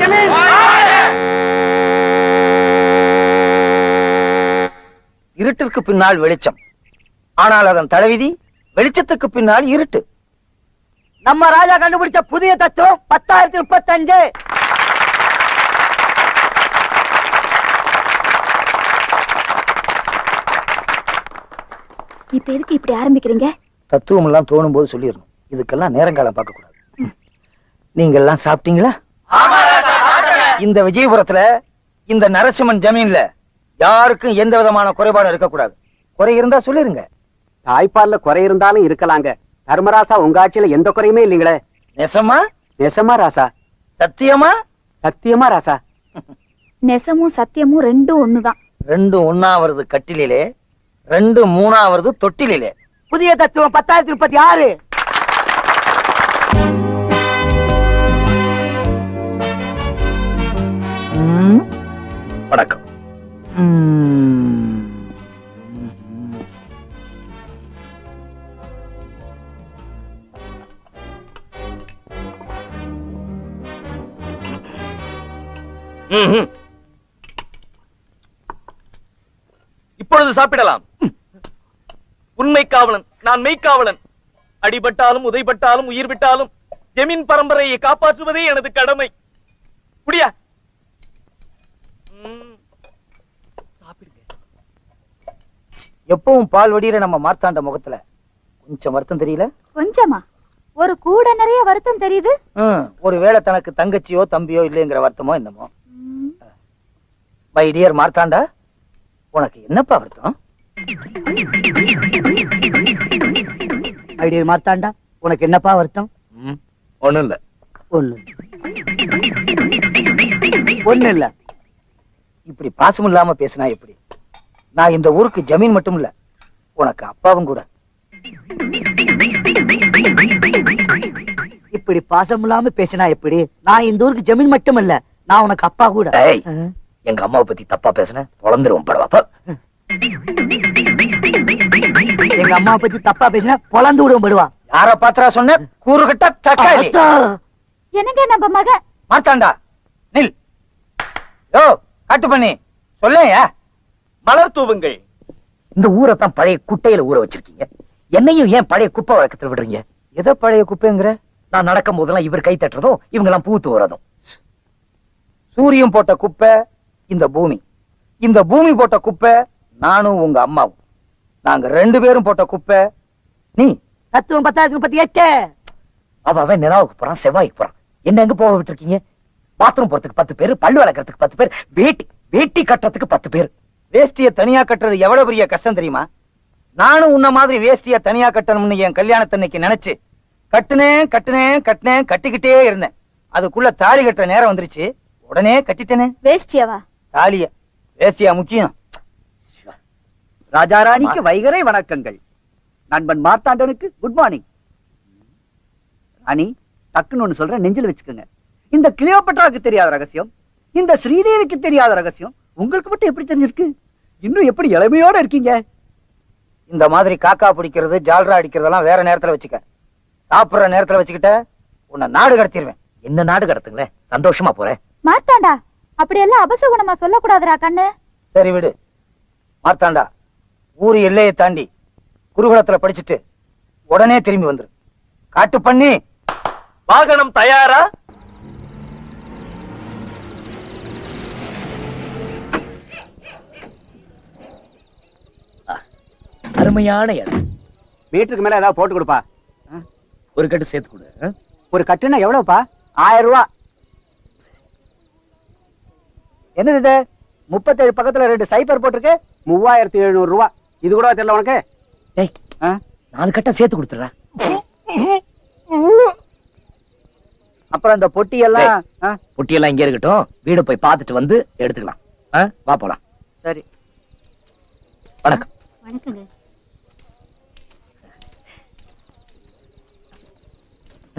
ஜமீன் இருட்டிற்கு பின்னால் வெளிச்சம். ஆனால் அதன் தலைவிதி வெளிச்சத்துக்கு பின்னால் இருட்டு. நம்ம ராஜா கண்டுபிடிச்ச புதிய தத்துவம் பத்தாயிரத்தி முப்பத்தஞ்சு. இப்ப எதுக்கு இப்படி ஆரம்பிக்கிறீங்க? தத்துவம் எல்லாம் தோணும் போது சொல்லிடணும். இதுக்கெல்லாம் நேரங்காலம் பார்க்க கூடாது. நீங்க எல்லாம் சாப்பிட்டீங்களா இந்த விஜயபுரத்துல இந்த நரசிம்மன் ஜமீன்ல யாருக்கும் எந்த விதமான குறைபாடும் இருக்கக்கூடாது. குறை இருந்தா சொல்லிருங்க. தாய்ப்பால்ல குறை இருந்தாலும் இருக்கலாங்க. தர்மராசா உங்க ஆட்சியில எந்த குறையுமே இல்லைங்களே. நெசமா? நெசமா ராசா. சத்தியமா? சத்தியமா ராசா. நெசமும் சத்தியமும் ரெண்டும் ஒண்ணுதான். ரெண்டு ஒண்ணாவது கட்டிலே ரெண்டு மூணாவது தொட்டிலே புதிய தத்துவம் பத்தாயிரத்தி முப்பத்தி ஆறு. வணக்கம். இப்பொழுது சாப்பிடலாம். உண்மை காவலன் நான் மெய்க்காவலன் அடிபட்டாலும் உதைபட்டாலும் உயிர் விட்டாலும் ஜெமீன் பரம்பரையை காப்பாற்றுவதே எனது கடமை. குடியா எப்பவும் பால் வடிகிற நம்ம மார்த்தாண்ட முகத்துல. கொஞ்சம் வருத்தம் தெரியல? கொஞ்சமா? ஒரு கூட நிறைய வருத்தம் தெரியுது? ம், ஒருவேளை தனக்கு தங்கச்சியோ தம்பியோ இல்லைங்கிற வருத்தமோ என்னமோ? மை. டியர் மார்த்தாண்டா உனக்கு என்னப்பா வருத்தம்? ஐடியா மாத்தாண்டா உனக்கு என்னப்பா வருத்தம்? ஒண்ணும் இல்ல. ஒண்ணு ஒண்ணு இல்ல. இப்படி பாசம் இல்லாம பேசினா எப்படி? நான் இந்த ஊருக்கு ஜமீன் மட்டும் இல்ல உனக்கு அப்பாவும் கூட. இப்படி பாசம் இல்லாம பேசினா எப்படி? நான் இந்த ஊருக்கு ஜமீன் மட்டும் இல்ல நான் உனக்கு அப்பா கூட. எங்க அம்மாவை பத்தி தப்பா பேசுன? பொழந்துருவோம் படவாப்பா எங்க அம்மா பத்தி தப்பா பேசினா பொழந்து விடுவோம் படுவா. யார பாத்திரா சொன்ன? கூறுகட்ட தக்காளி. என்னங்க நம்ம மக? மார்த்தாண்டா நில். யோ காட்டு பண்ணி சொல்லேயா? மலர் தூவுங்கள். இந்த ஊரை தான் பழைய குட்டையில ஊற வச்சிருக்கீங்க. என்னையும் ஏன் பழைய குப்பை வழக்கத்துல விடுறீங்க? எதை பழைய குப்பைங்கிற? நான் நடக்கும் போதெல்லாம் இவர் கை தட்டுறதும் இவங்க எல்லாம் பூ தூறதும் சூரியன் போட்ட குப்பை இந்த பூமி. இந்த பூமி போட்ட குப்பை நானும் உங்க அம்மாவும். நாங்க ரெண்டு பேரும் போட்ட குப்பை நீ? தத்துவம் பத்தாயிரத்தி முப்பத்தி எட்டு அவ அவன் நிலாவுக்கு போறான் செவ்வாய்க்கு போறான். என்ன எங்க போக விட்டுருக்கீங்க? பாத்ரூம் போறதுக்கு பத்து பேர் பல்லு வளர்க்கறதுக்கு பத்து பேர் வேட்டி வேட்டி கட்டுறதுக்கு பத்து பேர். வேஷ்டிய தனியா கட்டுறது எவ்வளவு பெரிய கஷ்டம் தெரியுமா? நானும் உன்ன மாதிரி வேஷ்டிய தனியா கட்டணும்னு என் கல்யாணத்தன்னைக்கு நினைச்சு கட்டுனேன் கட்டுனேன் கட்டினேன் கட்டிக்கிட்டே இருந்தேன். அதுக்குள்ள தாலி கட்டுற நேரம் வந்துருச்சு. உடனே கட்டிட்டேனே. வேஷ்டியாவா? தாலிய. வேஷ்டியா முக்கியம். ராஜாராணிக்கு வைகரை வணக்கங்கள். நண்பன் மார்த்தாண்டனுக்கு குட் மார்னிங் ராணி டக்குன்னு ஒண்ணு சொல்றேன் நெஞ்சில் வச்சுக்கோங்க. இந்த கிளியோபட்ராவுக்கு தெரியாத ரகசியம் இந்த ஸ்ரீதேவிக்கு தெரியாத ரகசியம் உங்களுக்கு மட்டும் எப்படி தெரிஞ்சிருக்கு? இன்னும் எப்படி இளமையோட இருக்கீங்க? இந்த மாதிரி காக்கா பிடிக்கிறது ஜால்ரா அடிக்கிறதெல்லாம் வேற நேரத்துல வச்சுக்க. சாப்பிடுற நேரத்துல வச்சுக்கிட்ட உன்னை நாடு கடத்திடுவேன் என்ன நாடு கடத்துங்களேன் சந்தோஷமா போறேன். மாத்தாண்டா அப்படியெல்லாம் அபசகுணமா சொல்லக்கூடாதுடா கண்ணு. சரி விடு. மார்த்தாண்டா ஊர் எல்லையை தாண்டி குருகுலத்துல படிச்சுட்டு உடனே திரும்பி வந்துரு. காட்டு பண்ணி வாகனம் தயாரா? அருமையான இடம். மீட்டருக்கு மேல ஏதாவது போட்டு கொடுப்பா. ஒரு கட்டு சேர்த்து கொடு? ஒரு கட்டுனா எவ்வளவுப்பா? ஆயிரம் ரூபா. என்னது இது? முப்பத்தேழு பக்கத்துல ரெண்டு சைபர் போட்டிருக்கு மூவாயிரத்தி எழுநூறு ரூபா. இது கூட தெரியல உனக்கு? டேய்? நாலு கட்டை சேர்த்து கொடுத்துறா அப்புறம் இந்த பொட்டி எல்லாம் ஆ, பொட்டியெல்லாம் இங்கே இருக்கட்டும். வீடு போய் பார்த்துட்டு வந்து எடுத்துக்கலாம்? வா போலாம். சரி. வணக்கம். வணக்கங்க என்ன வணக்கம் ஆ.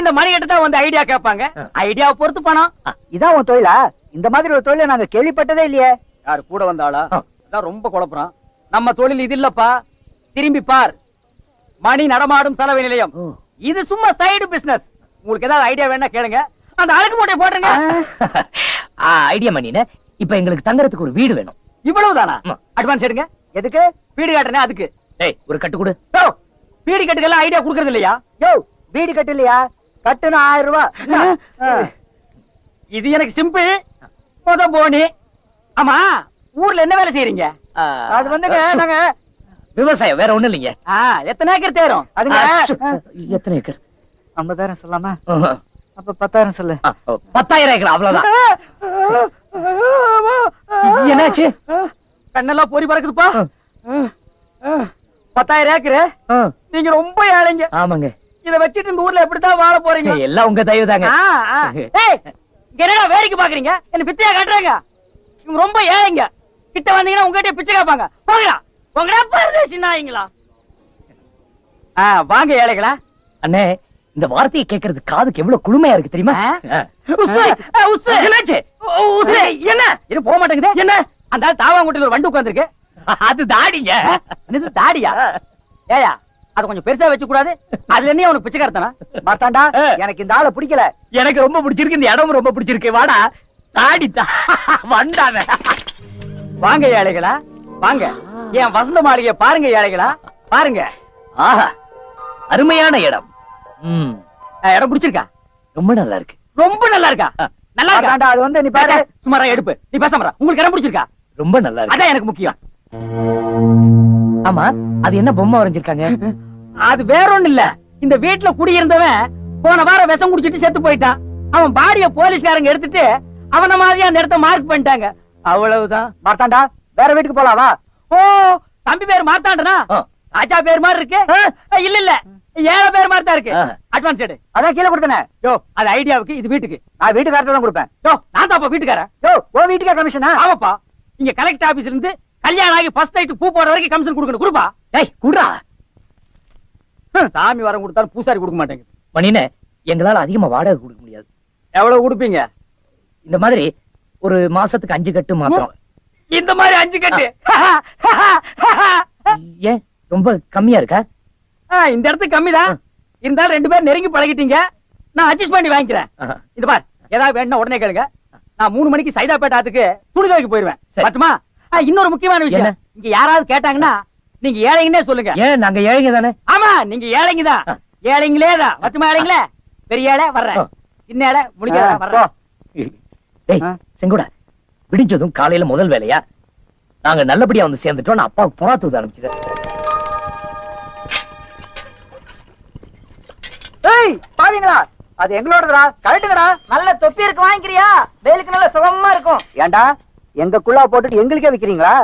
இந்த மணி கிட்ட தான் வந்து ஐடியா கேட்பாங்க. ஐடியாவை பொறுத்து பணம். இதான் உன் தொழிலா? இந்த மாதிரி ஒரு தொழிலை நாங்க கேள்விப்பட்டதே இல்லையே. யாரு கூட வந்தாளா? ஆ. அதான் ரொம்ப குழப்பறான். நம்ம தொழில் இது இல்லப்பா. திரும்பி பார். மணி நடமாடும் சலவை நிலையம். இது சும்மா சைடு பிசினஸ் உங்களுக்கு ஏதாவது ஐடியா வேணா கேளுங்க. அந்த அழுக்கு மூட்டையை போட்டுருங்க. ஐடியா மணின இப்ப எங்களுக்கு தங்கறதுக்கு ஒரு வீடு வேணும். இவ்வளவுதானா. அட்வான்ஸ் எடுங்க. எதுக்கு? வீடு காட்டுறேன் அதுக்கு. டேய் ஒரு கட்டு கொடு. வீடு கட்டுக்கெல்லாம் ஐடியா கொடுக்கறது இல்லையா? யோ வீடு கட்டு இல்லையா? கட்டுனா ஆயிரம் ரூபாய். இது எனக்கு சிம்பிள் முத போனி. ஆமா ஊர்ல என்ன வேலை செய்யறீங்க அது வந்துங்க நாங்க விவசாயம் வேற ஒண்ணும் இல்லைங்க. ஆ, எத்தனை ஏக்கர் தேரும்? அதுங்க எத்தனை ஏக்கர்? ஐம்பதாயிரம் சொல்லாமா. அப்ப பத்தாயிரம் சொல்லு. பத்தாயிரம் ஏக்கர் அவ்வளவுதான். என்னாச்சு? கண்ணெல்லாம் பொறி பறக்குதுப்பா. பத்தாயிரம் ஏக்கரு? நீங்க ரொம்ப ஏழைங்க. ஆமாங்க. இத வச்சுட்டு இந்த ஊர்ல எப்படித்தான் வாழ போறீங்க? எல்லாம் உங்க தயவு தாங்க. என்னடா வேடிக்கை பாக்குறீங்க? என்ன பிச்சையா காட்டுறாங்க? இவங்க ரொம்ப ஏழைங்க. கிட்ட வந்தீங்கன்னா உங்ககிட்ட பிச்சை கேட்பாங்க. போங்கடா. போங்கடா பரதேசி நாய்ங்களா. ஆ, வாங்க ஏழைகளா. அண்ணே இந்த வார்த்தையை கேட்கறது காதுக்கு எவ்வளவு குளுமையா இருக்கு தெரியுமா. என்னாச்சு? என்ன? இது போக மாட்டேங்குது. என்ன? அந்த ஆள் தாவாங்குட்டில ஒரு வண்டு உட்கார்ந்திருக்கு. அது தாடிங்க. தாடியா? ஏயா அத கொஞ்சம் பெருசா வச்சு கூடாது அதுல என்ன உனக்கு பிச்சைக்காரத்தனா மாத்தாண்டா ஆ. எனக்கு இந்த ஆளை பிடிக்கல. எனக்கு ரொம்ப பிடிச்சிருக்கு இந்த இடமும் ரொம்ப பிடிச்சிருக்கு. வாடா தாடி தா வண்டான வாங்க ஏழைகளா வாங்க. என் வசந்த மாளிகைய பாருங்க ஏழைகளா பாருங்க. ஆஹா அருமையான இடம். இடம் பிடிச்சிருக்கா? ரொம்ப நல்லா இருக்கு ரொம்ப நல்லா இருக்கா நல்லா இருக்கா மாத்தாண்டா அது வந்து நீ பாரு. சுமாரா எடுப்பு. நீ பேசாம இரு. உங்களுக்கு இடம் பிடிச்சிருக்கா? ரொம்ப நல்லா இருக்கு அதான் எனக்கு முக்கியம். ஆமா அது என்ன பொம்மை வரைஞ்சிருக்காங்க? அது வேற ஒண்ணு இல்ல. இந்த வீட்டுல குடியிருந்தவன் போன வாரம் விஷம் குடிச்சிட்டு செத்து போயிட்டான். அவன் பாடிய போலீஸ்காரங்க எடுத்துட்டு அவன மாதிரியா அந்த இடத்த மார்க் பண்ணிட்டாங்க. அவ்வளவுதான். மாத்தாண்டா வேற வீட்டுக்கு போலாம் வா. ஓ தம்பி பேர் மாத்தாண்டனா ஆ. ராஜா பேர் மாதிரி இருக்கு? இல்ல இல்ல. ஏழை பேர் மாதிரி தான் இருக்கு. அட்வான்ஸ் எடு. அதான் கீழே கொடுத்தனே. யோ அது ஐடியாவுக்கு இது வீட்டுக்கு. நான் வீட்டுக்காரட்ட தான் கொடுப்பேன். யோ நான் தான்ப்பா வீட்டுக்காரன். யோ உன் வீட்டுக்கா கமிஷனா ஆமாப்பா. இங்க கலெக்டர் ஆபீஸ்ல இருந்து கல்யாணம் ஆகி ஃபர்ஸ்ட் நைட் பூ போற வரைக்கும் கமிஷன் கொடுக்கணும். கொடுப்பா. ஏய் குடுறா. சாமி வரம் கொடுத்தாலும் பூசாரி கொடுக்க மாட்டேங்குது. மணின எங்களால அதிகமா வாடகை கொடுக்க முடியாது. எவ்வளவு கொடுப்பீங்க? இந்த மாதிரி ஒரு மாசத்துக்கு அஞ்சு கட்டு மாத்திரம். இந்த மாதிரி அஞ்சு கட்டு. ஏன் ரொம்ப கம்மியா இருக்கா? இந்த இடத்துக்கு கம்மிதான் இருந்தாலும் ரெண்டு பேரும் நெருங்கி பழகிட்டீங்க. நான் அட்ஜஸ்ட் பண்ணி வாங்கிக்கிறேன். இந்த பார் ஏதாவது வேணும்னா உடனே கேளுங்க. நான் மூணு மணிக்கு சைதாப்பேட்டை ஆத்துக்கு துணி துவைக்க போயிருவேன். பட்டுமா? இன்னொரு முக்கியமான விஷயம்? இங்க யாராவது கேட்டாங்கன்னா நீங்க ஏழைங்கன்னே சொல்லுங்க. ஏன் நாங்க ஏழைங்க தானே? ஆமா நீங்க ஏழைங்க தான். ஏழைங்களே தான். மட்டுமா ஏழைங்களே? பெரிய ஏழை வர்றேன். சின்ன ஏழை முடிக்க ஆ, வர்றேன். செங்கோடா. விடிஞ்சதும் காலையில முதல் வேலையா? நாங்க நல்லபடியா வந்து சேர்ந்துட்டோம் நான் அப்பாவுக்கு புறா தூது அனுப்பிச்சிட்டேன். ஏய் பாவீங்களா? அது எங்களோடதுடா. கரெக்டுங்கடா நல்ல தொப்பி இருக்கு வாங்கிக்கிறியா? வேலுக்கு நல்ல சுகமா இருக்கும். ஏன்டா எங்க குள்ளா போட்டுட்டு எங்களுக்கே விக்கிறீங்களா?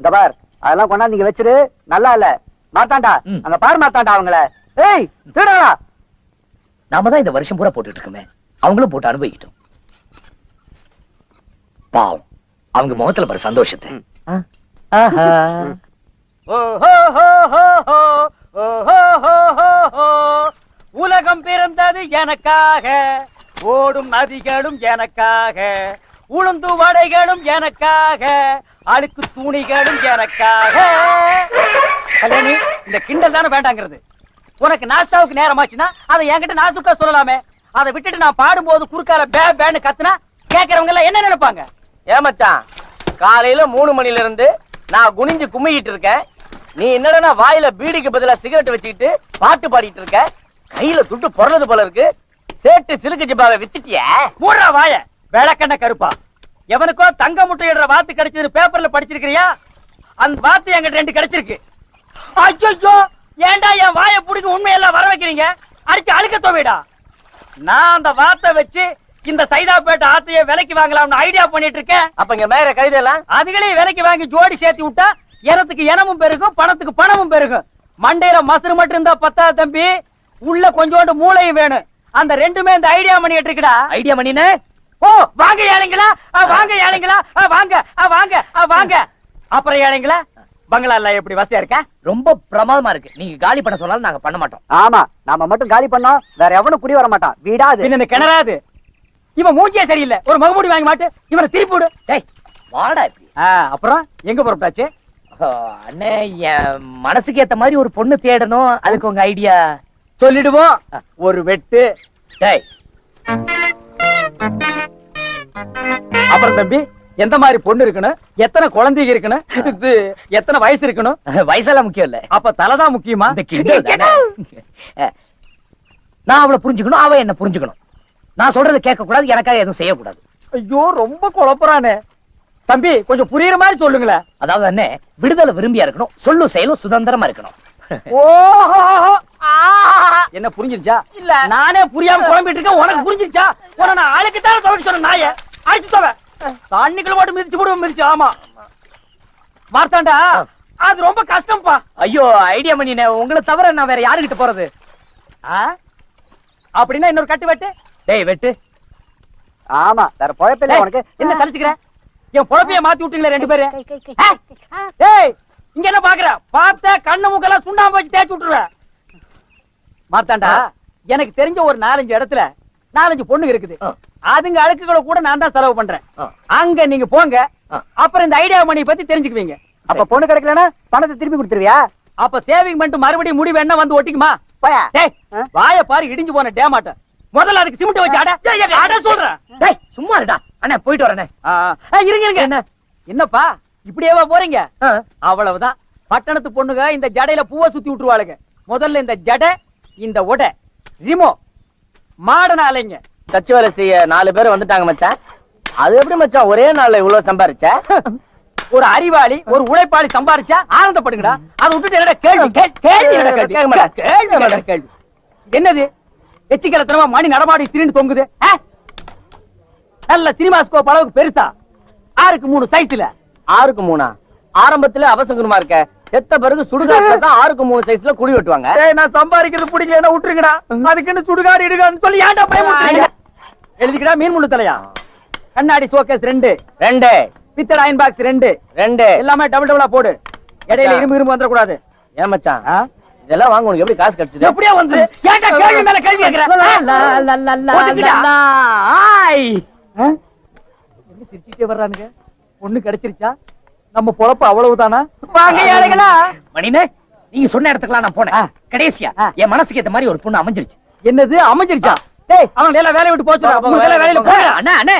இந்த பார் அதெல்லாம் கொண்டாந்து இங்க வச்சிரு. நல்லா இல்ல. மாத்தாண்டா. அங்க பாரு மாத்தாண்டா அவங்கள. ஏய் திருடா. நாம தான் இந்த வருஷம் பூரா போட்டுட்டு இருக்கோமே. அவங்களும் போட்டு அனுபவிக்கிட்டோம். பாவம். அவங்க முகத்துல பாரு சந்தோஷத்தை. ஆ? ஆஹா. ஓஹோ ஹோ ஹோ ஹோ, ஓஹோ ஹோ ஹோ ஹோ. உலகம் பிறந்தது எனக்காக. ஓடும் நதிகளும் எனக்காக. உளுந்து வடைகளும் எனக்காக அழுக்கு துணிகளும் எனக்காக. கல்யாணி இந்த கிண்டல் தானே வேண்டாங்கிறது. உனக்கு நாஸ்தாவுக்கு நேரமாச்சுன்னா அதை என்கிட்ட நாசுக்கா சொல்லலாமே. அதை விட்டுட்டு நான் பாடும்போது குறுக்கால பே பேன்னு கத்துனா கேக்குறவங்க எல்லாம் என்ன நினைப்பாங்க? ஏமச்சான் காலையில மூணு மணில இருந்து நான் குனிஞ்சு கும்மிக்கிட்டு இருக்கேன். நீ என்னடா வாயில பீடிக்கு பதிலா சிகரெட் வச்சுக்கிட்டு பாட்டு பாடிட்டு இருக்க? கையில துட்டு பொறறது போல இருக்கு. சேட்டு சிலுக்கு ஜிப்பாவை வித்துட்டிய. மூடுறா வாய. விளக்கண்ண கருப்பா. எவனுக்கோ தங்க முட்டையிடுற வாத்து கிடைச்சது பேப்பர்ல படிச்சிருக்கிறியா? அந்த வாத்து என்கிட்ட ரெண்டு கிடைச்சிருக்கு. ஐயோ ஏன்டா என் வாயை புடிங்க உண்மையெல்லாம் வர வைக்கிறீங்க? அடிச்சு அழுக்க துவைடா. நான் அந்த வாத்தை வச்சு இந்த சைதாப்பேட்டை ஆத்தைய விலைக்கு வாங்கலாம்னு ஐடியா பண்ணிட்டு இருக்கேன். அப்ப இங்க மேல கைதெல்லாம் அதுகளே விலைக்கு வாங்கி ஜோடி சேர்த்து விட்டா எனத்துக்கு இனமும் பெருகும் பணத்துக்கு பணமும் பெருகும். மண்டையில மசுறு மட்டும் இருந்தா பத்தாது தம்பி. உள்ள கொஞ்சோண்டு மூளையும் வேணும். அந்த ரெண்டுமே இந்த ஐடியா பண்ணிட்டு இருக்குடா. ஐடியா பண்ணினே? ஓ வாங்க ஏழைங்களா வாங்க ஏழைங்களா வாங்க வாங்க வாங்க. அப்புறம் ஏழைங்களா பங்களா எல்லாம் எப்படி வசதியா இருக்கா? ரொம்ப பிரமாதமா இருக்கு. நீங்க காலி பண்ண சொன்னாலும் நாங்க பண்ண மாட்டோம். ஆமா நாம மட்டும் காலி பண்ணோம் வேற எவனும் குடி வர மாட்டான். வீடாது. இந்த கிணறாது இவன் மூஞ்சியே சரியில்லை. ஒரு மகுமுடி வாங்கி மாட்டு இவனை திருப்பி விடு. டேய் வாடா இப்படி. அப்புறம் எங்க புறப்பட்டாச்சு அண்ணே என் மனசுக்கு ஏத்த மாதிரி ஒரு பொண்ணு தேடணும். அதுக்கு உங்க ஐடியா. சொல்லிடுவோம். ஒரு வெட்டு. டேய். அப்புறம் தம்பி எந்த மாதிரி பொண்ணு இருக்கணும்? எத்தனை குழந்தைங்க இருக்கணும்? இது எத்தனை வயசு இருக்கணும்? வயசெல்லாம் முக்கியம் இல்ல. அப்ப தலைதான் முக்கியமா. நான் அவளை புரிஞ்சுக்கணும் அவ என்ன புரிஞ்சுக்கணும். நான் சொல்றதை கேட்க கூடாது எனக்காக எதுவும் செய்யக்கூடாது. ஐயோ ரொம்ப குழப்பறானே. தம்பி கொஞ்சம் புரியுற மாதிரி சொல்லுங்களேன். அதாவது அண்ணே விடுதலை விரும்பியா இருக்கணும் சொல்லும் செயலும் சுதந்திரமா இருக்கணும். என்ன புரிஞ்சிருச்சா? இல்ல. நானே புரியாம குழம்பிட்டு இருக்கேன் உனக்கு புரிஞ்சிருச்சா? உன நான் ஆளுக்கு தானே துவைக்க சொன்ன நாய அடிச்சு தவ தண்ணிக்குள்ள மட்டும் மிதிச்சு போடுவோம் மிதிச்சு. ஆமா. மார்த்தாண்டா அது ரொம்ப கஷ்டம்ப்பா. ஐயோ ஐடியா பண்ணினே. உங்களை தவிர நான் வேற யாருகிட்ட போறது? ஆ? அப்படின்னா இன்னொரு கட்டு வெட்டு. டேய் வெட்டு. ஆமா வேற பொழப்பில்ல உனக்கு. என்ன சலிச்சுக்கிற? என் பொழப்பைய மாத்தி விட்டீங்களே ரெண்டு பேரு. இங்க என்ன பாக்குற? பார்த்த கண்ணு மூக்கெல்லாம் சுண்ணாம்பு வச்சு தேய்ச்சி விட்டுருவேன் மாத்தாண்டா எனக்கு தெரிஞ்ச ஒரு நாலஞ்சு இடத்துல நாலஞ்சு பொண்ணுங்க இருக்குது. அதுங்க அழுக்குகளை கூட நான் தான் செலவு பண்றேன். அங்க நீங்க போங்க. அப்புறம் இந்த ஐடியா மணி பத்தி தெரிஞ்சுக்குவீங்க. அப்ப பொண்ணு கிடைக்கலனா பணத்தை திருப்பி கொடுத்துருவியா? அப்ப சேவிங் பண்ணிட்டு மறுபடியும் முடி வேணா வந்து ஒட்டிக்குமா? போயா. டேய் ஆ? வாய பாரு இடிஞ்சு போன டேமாட்ட முதல்ல அதுக்கு சிமெண்ட் வச்சு அட. அட சொல்றேன். டேய் சும்மா இருடா. அண்ணே போயிட்டு வரேனே இருங்க இருங்க. என்ன? என்னப்பா? இப்படியேவா போறீங்க. அவ்வளவுதான். பட்டணத்து பொண்ணுங்க இந்த ஜடையில பூவை சுத்தி விட்டுருவாளுங்க. முதல்ல இந்த ஜடை இந்த உடை. ரிமோ. மாடன அலைங்க. தச்சு வேலை செய்ய நாலு பேர் வந்துட்டாங்க மச்சான். அது எப்படி மச்சான்? ஒரே நாள்ல இவ்வளவு சம்பாரிச்ச? ஒரு அறிவாளி ஒரு உழைப்பாளி சம்பாரிச்சா ஆனந்தப்படுங்கடா. அதை விட்டுட்டு என்னடா கேள்வி? கேள்வி என்னடா கேள்வி? கேள்வி என்னது? எச்சிக்கலத்தனமா மணி நடமாடி திரின்னு தொங்குது? நல்ல சினிமா ஸ்கோப் அளவுக்கு பெருசா? ஆறுக்கு மூணு சைஸ்ல ஆறுக்கு மூணா? ஆரம்பத்துல அவசகுணமா இருக்க? செத்த பிறகு சுடுகாட்டுல தான் ஆறுக்கு மூணு சைஸ்ல குழி வெட்டுவாங்க. நான் சம்பாதிக்கிறது பிடிக்கலன்னா விட்டுருங்கடா. அதுக்குன்னு சுடுகாடு இடுகான்னு சொல்லி ஏன்டா பயமுறுத்துறீங்க? எழுதிக்கடா மீன் முள்ளு தலையா? கண்ணாடி ஷோகேஸ் ரெண்டு. ரெண்டு. பித்தளை அயன் பாக்ஸ் ரெண்டு. ரெண்டு. எல்லாமே டபுள் டபுளா போடு. இடையில இரும்பு இரும்பு வந்துட கூடாது ஏன் மச்சான் இதெல்லாம் வாங்க உனக்கு எப்படி காசு கிடைச்சது? எப்படியா வந்து? ஏன்டா கேள்வி மேல கேள்வி கேக்குற? ஒதுக்குடா. ஆய். என்ன சிரிச்சிட்டே வர்றானுங்க? பொண்ணு கிடைச்சிருச்சா? நம்ம பொழப்பு அவ்வளவுதானா? வாங்க ஏழைகளா மணினே நீங்க சொன்ன இடத்துக்குலாம் நான் போனேன். கடைசியா. என் மனசுக்கு ஏத்த மாதிரி ஒரு பொண்ணு அமைஞ்சிருச்சு. என்னது அமைஞ்சிருச்சா? டேய் அவங்க எல்லாம் வேலையை விட்டு போச்சு முதல்ல வேலையில போடா. அண்ணா அண்ணே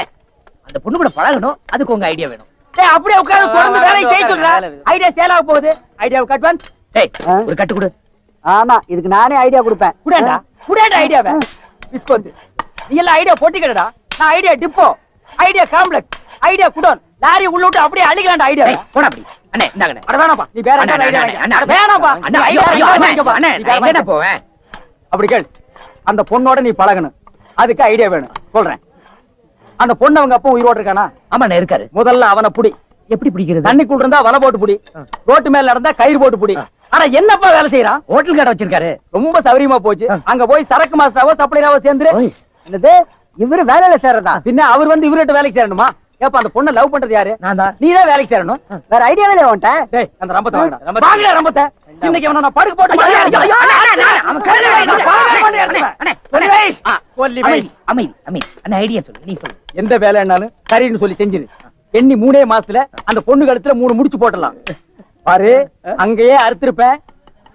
அந்த பொண்ணு கூட பழகணும். அதுக்கு உங்க ஐடியா வேணும். டேய் அப்படியே உட்கார்ந்து தொடர்ந்து வேலையை செய்ய சொல்றா. ஐடியா சேல் ஆக போகுது. ஐடியாவுக்கு அட்வான்ஸ் டேய்? ஒரு கட்டு கொடு. ஆமா இதுக்கு நானே ஐடியா கொடுப்பேன். குடேண்டா குடேண்டா ஐடியாவை விஸ்கோந்து நீ எல்லாம் ஐடியா போட்டிக்கடா நான் idea depot idea complex idea godown. Lorry உள்ள விட்டு அப்படியே அழிக்கலாம்டா ஐடியா டேய், போடா அப்படி. அண்ணே இந்தாங்கண்ணே. அட வேணாப்பா நீ வேற அண்ணா, ஐடியா அண்ணா, வேணாப்பா அண்ணா, ஐயோ, அண்ணே, நான் வாங்கிக்க. போவேன் அப்படி கேள். அந்த பொண்ணோட நீ பழகணும். அதுக்கு ஐடியா வேணும். சொல்றேன். அந்த பொண்ணு அவங்க அப்பா உயிரோடு இருக்கானா? ஆமாண்ணே இருக்காரு. முதல்ல அவனை புடி. எப்படி பிடிக்கிறது? தண்ணிக்குள்ள இருந்தா வலை போட்டு புடி. ரோட்டு மேல நடந்தா கயிறு போட்டு புடி. ஆனா என்னப்பா வேலை செய்யறான் ஹோட்டல் கடை வச்சிருக்காரு. ரொம்ப சௌரியமா போச்சு. அங்க போய் சரக்கு மாஸ்டராவோ சப்ளையராவோ சேர்ந்து. என்னது? இவரு வேலையில சேர்றதா? பின்ன அவர் வந்து இவர்கிட்ட வேலைக்கு சேரணுமா? ஏப்பா அந்த பொண்ணை லவ் பண்றது யாரு? நான் தான். நீ தான் வேலைக்கு சேரணும். வேற ஐடியாவே இல்லை உன்ட்ட டேய் அந்த ரம்பத்தை வாங்கடா. ரம்பத்தை. வாங்கடா ரம்பத்தை. இன்னைக்கு அவனை நான் படுக்க போட்டு அவன் வை, நான் பாவே மாட்டேன், அண்ணே, அண்ணே, சொல்லி வை. அமைதி, அமைதி. அண்ணே, ஐடியா சொல்லு நீ சொல்லு. எந்த வேலைன்னாலும் சரின்னு சொல்லி செஞ்சிரு. எண்ணி மூணே மாசத்துல அந்த பொண்ணு கழுத்துல மூணு முடிச்சு போட்டலாம் பாரு அங்கேயே அறுத்திருப்பேன்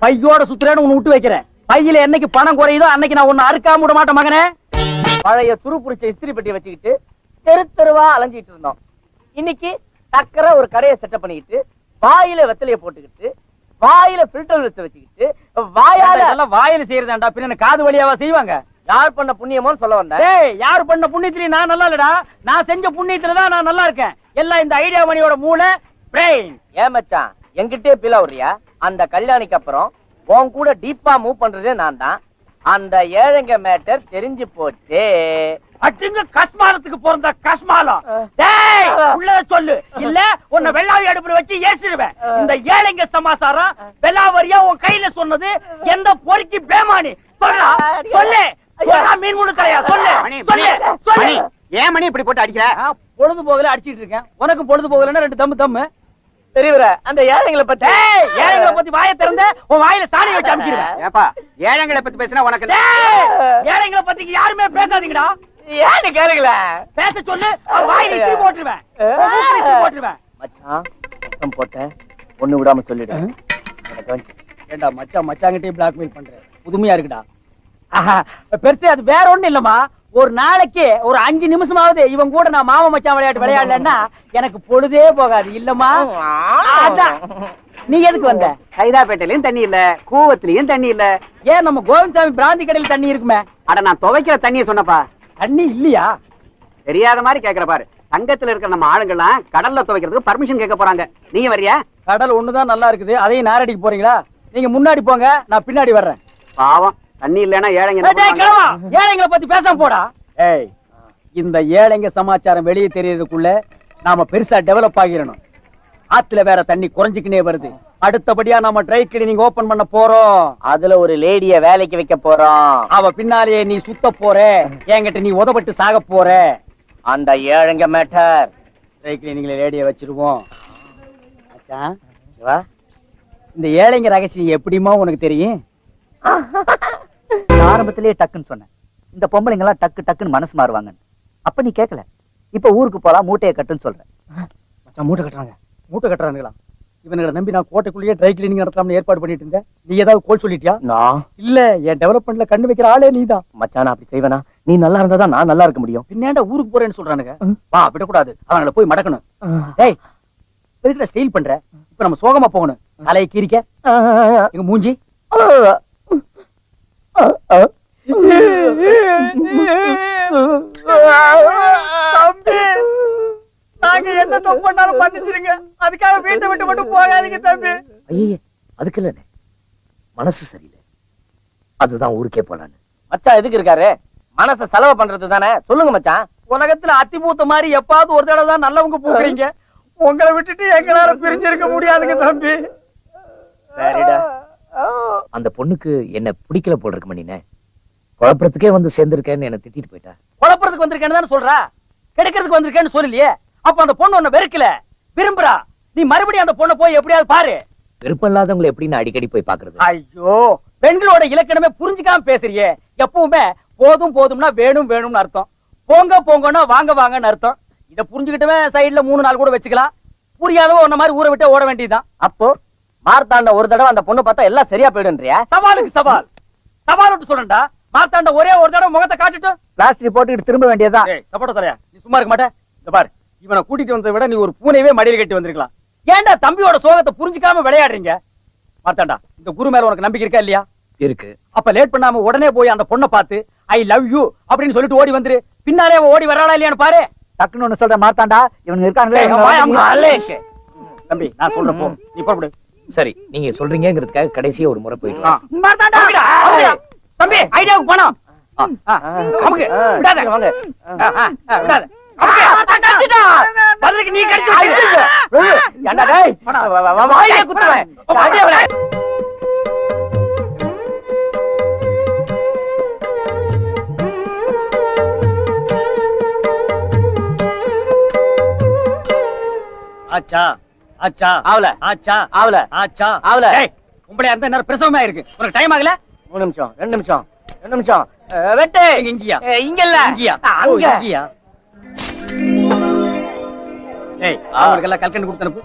பையோட சுத்துறேன்னு உன்னை விட்டு வைக்கிறேன். பையில என்னைக்கு பணம் குறையுதோ அன்னைக்கு நான் உன்னை அறுக்காம விட மாட்டேன் மகனே. பழைய துரு புடிச்ச இஸ்திரி பெட்டியை வச்சுக்கிட்டு தெரு தெருவா அலைஞ்சிட்டு இருந்தோம். இன்னைக்கு டக்கர ஒரு கடையை செட்டப் பண்ணிக்கிட்டு வாயில வெத்தலைய போட்டுக்கிட்டு வாயில ஃபில்டர் வச்சு வச்சுக்கிட்டு வாயால இதெல்லாம் வாயில செய்யறதாண்டா? பின்ன காது வழியாவா செய்வாங்க? யார் பண்ண புண்ணியமோன்னு சொல்ல வந்தேன். டேய் யார் பண்ண புண்ணியத்திலயும் நான் நல்லா இல்லடா? நான் செஞ்ச புண்ணியத்துல தான் நான் நல்லா இருக்கேன். எல்லாம் இந்த ஐடியா மணியோட மூளை பிரெயின் ஏன் மச்சான் என்கிட்டயே பில விடுறியா அந்த கல்யாணிக்கு அப்புறம் உன் கூட டீப்பா மூவ் பண்றதே நான் தான் அந்த ஏழைங்க மேட்டர் தெரிஞ்சு போச்சே. அட்டுங்க கஸ்மாலத்துக்கு பிறந்த கஸ்மாலம் டேய் உள்ளத சொல்லு. இல்ல உன்னை வெள்ளாவி அடுப்புல வச்சு ஏசிடுவேன். இந்த ஏழைங்க சமாசாரம் வெள்ளாவரியா உன் கையில சொன்னது எந்த பொறுக்கி பேமானி? சொல்லா. சொல்லு. சொல்லா மீன் முழு தலையா சொல்லு. சொல்லு. சொல்லு. ஏன் மணி இப்படி போட்டு அடிக்கிற? பொழுது போகல அடிச்சிட்டு இருக்கேன். உனக்கு பொழுது போகலன்னா ரெண்டு தம்மு தம்மு பெரியவர அந்த ஏழைங்களை பத்தி. ஏழைங்களை பத்தி வாயை திறந்த உன் வாயில சாணி வச்சு அமுக்கிடுவேன். ஏப்பா ஏழைங்களை பத்தி பேசினா உனக்கு டேய் ஏழைங்களை பத்தி யாருமே பேசாதீங்கடா. ஏன்னு கேளுங்கள. பேச சொல்லு வாயில இஸ்திரி போட்டுருவேன். இஸ்திரி போட்டுருவேன். மச்சான் சத்தம் போட்ட ஒண்ணு விடாம சொல்லிடு. ஏண்டா மச்சான் மச்சாங்கிட்டே பிளாக்மெயில் பண்ற? புதுமையா இருக்குடா. ஆஹா, பெருசு அது வேற ஒண்ணும் இல்லம்மா. ஒரு நாளைக்கு ஒரு அஞ்சு நிமிஷமாவது இவன் கூட நான் மாமா மச்சான் விளையாட்டு விளையாடலன்னா எனக்கு பொழுதே போகாது இல்லம்மா? அதான். நீ எதுக்கு வந்த? சைதாப்பேட்டையிலயும் தண்ணி இல்ல கூவத்திலயும் தண்ணி இல்ல. ஏன் நம்ம கோவிந்தசாமி பிராந்தி கடையில் தண்ணி இருக்குமே? அட நான் துவைக்கிற தண்ணிய சொன்னப்பா தண்ணி இல்லையா? தெரியாத மாதிரி கேக்குற பாரு. சங்கத்துல இருக்கிற நம்ம ஆளுங்கெல்லாம் கடல்ல துவைக்கிறதுக்கு பர்மிஷன் கேட்க போறாங்க. நீங்க வரியா கடல் ஒண்ணுதான் நல்லா இருக்குது. அதையும் நாரடிக்க போறீங்களா? நீங்க முன்னாடி போங்க நான் பின்னாடி வர்றேன். பாவம். தண்ணி இல்லைன்னா ஏழைங்க ஏழைங்களை பத்தி பேசாம போடா. ஏய் இந்த ஏழைங்க சமாச்சாரம் வெளியே தெரியறதுக்குள்ள நாம பெருசா டெவலப் ஆகிரணும். ஆத்துல வேற தண்ணி குறைஞ்சுக்கினே வருது. அடுத்தபடியா நாம ட்ரை கிளீனிங் ஓபன் பண்ண போறோம். அதுல ஒரு லேடிய வேலைக்கு வைக்க போறோம் அவ பின்னாலேயே நீ சுத்த போற என்கிட்ட நீ உதப்பட்டு சாக போற. அந்த ஏழைங்க மேட்டர் ட்ரை கிளீனிங்ல லேடிய வச்சிருவோம். இந்த ஏழைங்க ரகசியம் எப்படிமா உனக்கு தெரியும்? நான் ஆரம்பத்திலேயே டக்குன்னு சொன்னேன். இந்த பொம்பளைங்க எல்லாம் டக்கு டக்குன்னு மனசு மாறுவாங்க அப்ப நீ கேட்கல இப்ப ஊருக்கு போலாம் மூட்டையை கட்டுன்னு சொல்றேன் மச்சான் மூட்டை கட்டுறாங்க. மூட்டை கட்டுறானுங்களா? இவனுங்களை நம்பி நான் கோட்டைக்குள்ளேயே ட்ரை கிளீனிங் நடத்தலாம்னு ஏற்பாடு பண்ணிட்டு இருந்தேன். நீ ஏதாவது கோல் சொல்லிட்டியா? நான் இல்ல என் டெவலப்மெண்ட்ல கண்ணு வைக்கிற ஆளே நீதான். மச்சான் நான் அப்படி செய்வேனா? நீ நல்லா இருந்தா தான் நான் நல்லா இருக்க முடியும். பின்னாண்ட ஊருக்கு போறேன்னு சொல்றானுங்க? வா விடக்கூடாது. அவங்கள போய் மடக்கணும். டேய் எதுக்குடா ஸ்டைல் பண்ற? இப்ப நம்ம சோகமா போகணும். தலையை கீரிக்க எங்க மூஞ்சி. தம்பி நாங்க என்ன தப்பு பண்ணாலும் மன்னிச்சிருங்க அதுக்காக வீட்டை விட்டு மட்டும் போகாதீங்க தம்பி. ஐயே அதுக்கு இல்லண்ணே. மனசு சரியில்லை. அதுதான் ஊருக்கே போலான்னு. மச்சான் எதுக்கு இருக்காரு? மனச செலவு பண்றது தானே? சொல்லுங்க மச்சான். உலகத்துல அத்தி பூத்த மாதிரி எப்பாவது ஒரு தடவை தான் நல்லவங்க பூக்குறீங்க. உங்களை விட்டுட்டு எங்களால பிரிஞ்சிருக்க முடியாதுங்க தம்பி. சரிடா. அந்த பொண்ணுக்கு என்ன பிடிக்கல போல் இருக்கு மணினே குழப்பறதுக்கே வந்து சேர்ந்திருக்கேன்னு என்ன திட்டிட்டு போயிட்டா. குழப்பறதுக்கு வந்திருக்கேன்னு தானே சொல்றா? கெடுக்கிறதுக்கு வந்திருக்கேன்னு சொல்லலையே. அப்ப அந்த பொண்ணு உன்னை வெறுக்கல. விரும்புறா. நீ மறுபடியும் அந்த பொண்ணை போய் எப்படியாவது பாரு. விருப்பம் இல்லாதவங்களை எப்படி நான் அடிக்கடி போய் பாக்குறது ஐயோ பெண்களோட இலக்கணமே புரிஞ்சுக்காம பேசுறியே. எப்பவுமே போதும் போதும்னா வேணும் வேணும்னு அர்த்தம். போங்க போங்கன்னா வாங்க வாங்கன்னு அர்த்தம். இத புரிஞ்சுக்கிட்டவே சைடுல மூணு நாள் கூட வச்சுக்கலாம். புரியாதவ உன்ன மாதிரி ஊரை விட்டு ஓட வேண்டியதுதான். அப்போ மார்த்தாண்ட ஒரு தடவை அந்த பொண்ணு பார்த்தா எல்லாம் சரியா போயிடுன்றியா சவாலுக்கு சவால். சவால் விட்டு சொல்றேன்டா மாத்தாண்ட ஒரே ஒரு தடவை முகத்தை காட்டிட்டு. பிளாஸ்டிக் போட்டுக்கிட்டு திரும்ப வேண்டியதுதான். சப்போட்ட தலையா நீ சும்மா இருக்க மாட்டே. இந்த பாரு. இவனை கூட்டிட்டு வந்ததை விட நீ ஒரு பூனையவே மடியில் கட்டி வந்திருக்கலாம் ஏன்டா தம்பியோட சோகத்தை புரிஞ்சுக்காம விளையாடுறீங்க மாத்தாண்டா இந்த குரு மேல உனக்கு நம்பிக்கை இருக்கா இல்லையா இருக்கு அப்ப லேட் பண்ணாம உடனே போய் அந்த பொண்ணை பார்த்து ஐ லவ் யூ அப்படின்னு சொல்லிட்டு ஓடி வந்துரு பின்னாலே ஓடி வராளா இல்லையான்னு பாரு டக்குன்னு ஒண்ணு சொல்ற மாத்தாண்டா இவனுங்க. இருக்காங்களே. தம்பி நான் சொல்றேன் போ நீ புறப்படு சரி நீங்க சொல்றீங்கிறதுக்காக கடைசியா ஒரு முறை. மாத்தாண்டா, அமுக்குடா. தம்பி ஐடியாவுக்கு போனோம் அமுக்கு. விடாத. வாங்க விடாத. பதிலுக்கு நீ கடிச்சு டேய் வாயிலே குத்துவேன். ஆச்சா ஆச்சா ஆவல. ஆச்சா ஆவல. ஆச்சா. ஆவல. டேய் உங்களை அந்த நேரம் பிரசவமா இருக்கு. உனக்கு டைம் ஆகல? மூணு நிமிஷம் ரெண்டு நிமிஷம் ரெண்டு நிமிஷம். அஹ், வெட்டு. இங்க இங்கயா? இங்க இல்ல இங்கயா? அங்க. இங்கயா? ஏய் அவங்களுக்கு எல்லாம் கல்கண்டு கொடுத்து அனுப்பு.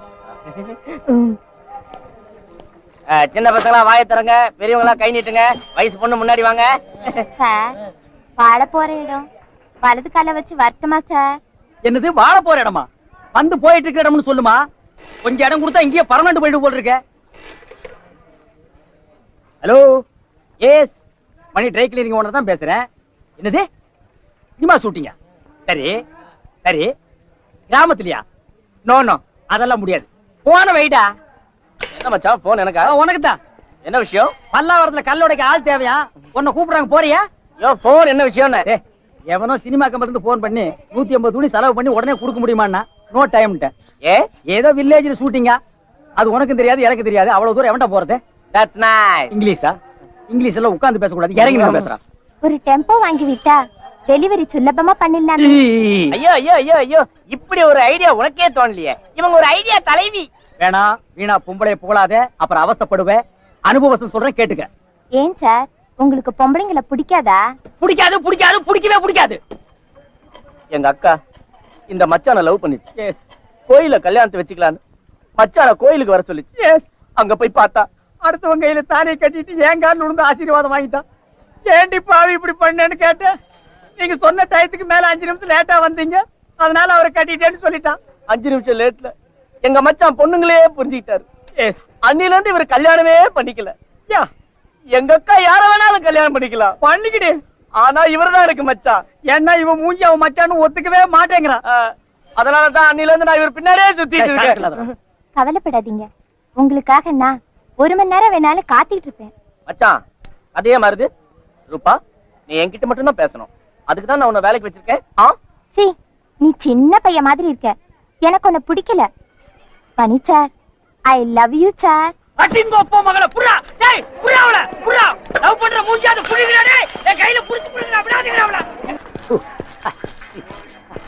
அஹ், சின்ன பசங்களா வாயை திறங்க. பெரியவங்களா கை நீட்டுங்க. வயசு பொண்ணு முன்னாடி வாங்க. சார் வாழ போற இடம். வலது கால வச்சு வரட்டுமா சார்? என்னது வாழ போற இடமா? வந்து போயிட்டு இருக்கிற இடம்னு சொல்லுமா? கொஞ்சம் இடம் கொடுத்தா இங்கேயே பர்மனண்ட் போயிட்டு போல் இருக்க. Hello? S Mani dry cleaning owner தான் பேசுறேன். என்னது? சினிமா ஷூட்டிங்கா? சரி சரி. கிராமத்துலயா? நோ நோ அதெல்லாம் முடியாது. போன வைடா. என்ன மச்சான்? போன் எனக்கா? உனக்கு தான் என்ன விஷயம்? பல்லாவரத்துல கல்லோடைக்கு ஆள் தேவையா? உன்னை கூப்பிடுறாங்க போறியா? யோ போன் என்ன விஷயம் டேய், எவனோ சினிமா கம்பெனில இருந்து போன் பண்ணி நூத்தி ஐம்பது துணி செலவு பண்ணி உடனே கொடுக்க முடியுமான்னா நோ டைம்ட்டேன் ஏ? ஏதோ வில்லேஜ்ல ஷூட்டிங்கா அது உனக்கும் தெரியாது எனக்கு தெரியாது. அவ்வளவு தூரம் எவன்டா போறது? That's nice இங்கிலீஷா? இங்கிலீஷ் எல்லாம் உட்கார்ந்து பேசக்கூடாது. இறங்கி நின்னு பேசுறான் ஒரு டெம்போ வாங்கி விட்டா டெலிவரி சுலபமா பண்ணிடலாமே. ஐயோ ஐயோ ஐயோ ஐயோ. இப்படி ஒரு ஐடியா உனக்கே தோணலையே. இவங்க ஒரு ஐடியா தலைவி. வேணா வீணா பொம்பளைய புகழாத அப்புறம் அவஸ்தைப்படுவேன் அனுபவத்தை சொல்றேன் கேட்டுக்க. ஏன் சார்? உங்களுக்கு பொம்பளைங்களை பிடிக்காதா? பிடிக்காது பிடிக்காது பிடிக்கவே பிடிக்காது. எங்க அக்கா இந்த மச்சான லவ் பண்ணிச்சு. எஸ் கோயில கல்யாணத்தை வச்சுக்கலான்னு மச்சான கோயிலுக்கு வர சொல்லிச்சு. எஸ் அங்க போய் பார்த்தா அடுத்தவங்க கையில தானே கட்டிட்டு காலில் விழுந்து ஆசீர்வாதம் வாங்கிட்டான்? ஏண்டி பாவி இப்படி பண்ணேன்னு கேட்டேன். நீங்க சொன்ன டயத்துக்கு மேல அஞ்சு நிமிஷம் லேட்டா வந்தீங்க. அதனால அவரை கட்டிட்டேன்னு சொல்லிட்டான். அஞ்சு நிமிஷம் லேட்ல எங்க மச்சான் பொண்ணுங்களே புரிஞ்சுக்கிட்டாரு. எஸ் அன்னில இருந்து இவர் கல்யாணமே பண்ணிக்கல. யா எங்க அக்கா யார வேணாலும் கல்யாணம் பண்ணிக்கலாம். பண்ணிக்கிடு. ஆனா இவர்தான் இருக்கு மச்சான். ஏன்னா இவன் மூஞ்சி அவன் மச்சான்னு ஒத்துக்கவே மாட்டேங்கிறான். அதனாலதான் அன்னில இருந்து நான் இவர் பின்னாடியே சுத்திட்டு இருக்கேன். கவலைப்படாதீங்க. உங்களுக்காக நான் ஒரு மணி நேரம் வேணாலும் காத்துட்டு இருப்பேன். மச்சான் அதே மாதிரிது. ரூபா நீ என்கிட்ட மட்டும் தான் பேசணும். அதுக்கு தான் நான் உன்னை வேலைக்கு வச்சிருக்கேன். ஆ? சி நீ சின்ன பையன் மாதிரி இருக்க. எனக்கு உன்னை பிடிக்கல. பனி sir I love you sir. அட்டிங்கோ போ மகள புறா டேய் புறா அவள புறா லவ் பண்ற மூஞ்சாத புடிங்கடா டேய் என் கையில புடிச்சு புடிங்கடா விடாதீங்கடா அவள.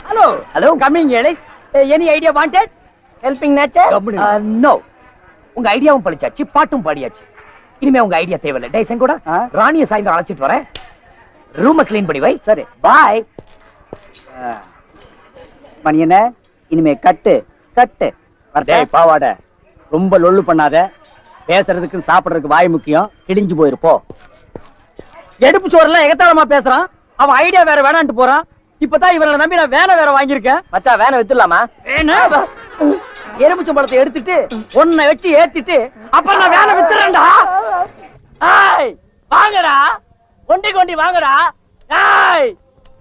Hello hello coming Ellis any idea wanted helping nature no உங்க ஐடியாவும் பழிச்சாச்சு பாட்டும் பாடியாச்சு. இனிமே உங்க ஐடியா தேவையில்லை. டேய் செங்கோடா. ஆ? ராணிய சாயந்தரம் அழைச்சிட்டு வரேன். ரூம க்ளீன் பண்ணி வை. சரி பாய் மணியனே இனிமே கட்டு கட்டு. வரட்டா? டேய் பாவாட. ரொம்ப லொள்ளு பண்ணாத. பேசுறதுக்கு சாப்பிடுறதுக்கு வாய் முக்கியம். கிழிஞ்சு போயிருப்போ எடுப்பு சோறுலாம் எகத்தாளமா பேசுறான். அவன் ஐடியா வேற வேணான்ட்டு போறான். இப்பதான் இவரை நம்பி நான் வேலை வேற வாங்கியிருக்கேன். மச்சான் வேனை வித்துடலாமா? எலுமிச்சம் பழத்தை எடுத்துட்டு ஒன்னை வச்சு ஏத்திட்டு அப்புறம் நான் வேலை வித்துறேன்டா. வாங்கடா. கொண்டி கொண்டி வாங்கடா. ஏய்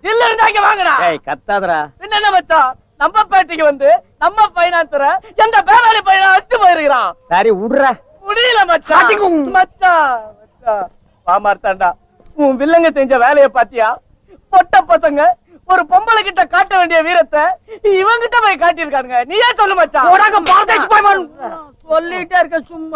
இல்ல இருந்தாங்க வாங்கடா. ஏய் கத்தாதடா. என்ன மச்சான்? நம்ம பேட்டைக்கு வந்து நம்ம பைனான்சர எந்த பேராளி பையனை அடிச்சு போயிருக்கிறான்? சரி விடுற. முடியல மச்சான். மச்சான் மச்சான். பாமார்த்தாண்டா உன் வில்லங்க செஞ்ச வேலைய பாத்தியா? பொட்ட பசங்க ஒரு பொம்பளை கிட்ட காட்ட வேண்டிய வீரத்தை இவங்கிட்ட போய் காட்டியிருக்கானுங்க. நீயே சொல்லு மச்சான். சொல்லிட்டே இருக்க சும்மா.